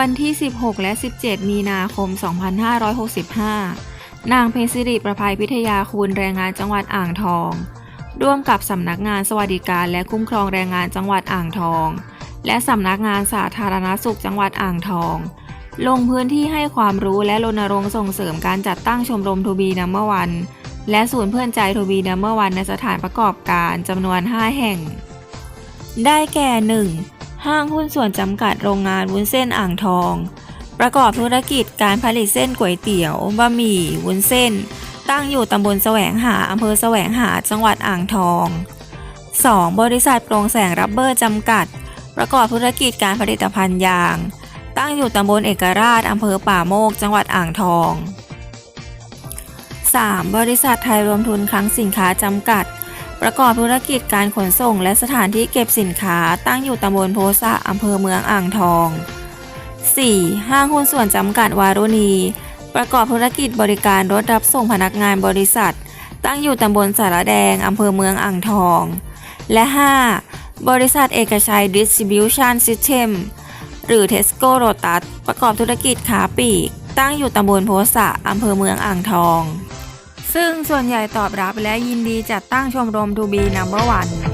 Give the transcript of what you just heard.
วันที่ 16 และ 17 มีนาคม 2565 นางเพชรสิริประภัยพิทยาคุณแรงงานจังหวัดอ่างทอง ร่วมกับสำนักงานสวัสดิการและคุ้มครองแรงงานจังหวัดอ่างทอง และสำนักงานสาธารณสุขจังหวัดอ่างทอง ลงพื้นที่ให้ความรู้และรณรงค์ส่งเสริมการจัดตั้งชมรมทูบีนัมเบอร์วันและศูนย์เพื่อนใจทูบีนัมเบอร์วันในสถานประกอบการจำนวน 5 แห่ง ได้แก่ 1. ห้างหุ้นส่วนจำกัดโรงงานวุ้นเส้นอ่างทอง ประกอบธุรกิจการผลิตเส้นก๋วยเตี๋ยวบะหมี่วุ้นเส้น ตั้งอยู่ตำบลแสวงหาอำเภอแสวงหาจังหวัดอ่างทอง 2. บริษัทโปร่งแสงรับเบอร์จำกัด ประกอบธุรกิจการผลิตภัณฑ์ยาง ตั้งอยู่ตำบลเอกราชอำเภอป่าโมก จังหวัดอ่างทอง 3. บริษัทไทยรวมทุนคลังสินค้าจำกัด ประกอบธุรกิจการขนส่งและสถานที่เก็บสินค้าตั้งอยู่ตำบลโพสะอำเภอเมืองอ่างทอง 4. ห้างหุ้นส่วนจำกัดวารุณี ประกอบธุรกิจบริการรถรับส่งพนักงานบริษัท ตั้งอยู่ตำบลสารแดงอำเภอเมืองอ่างทอง และ 5. บริษัทเอกชัย Distribution System หรือ Tesco Lotus ประกอบธุรกิจค้าปลีก ตั้งอยู่ตำบลโพสะอำเภอเมืองอ่างทอง ซึ่งส่วนใหญ่ตอบรับและยินดีจัดตั้งชมรม To Be Number One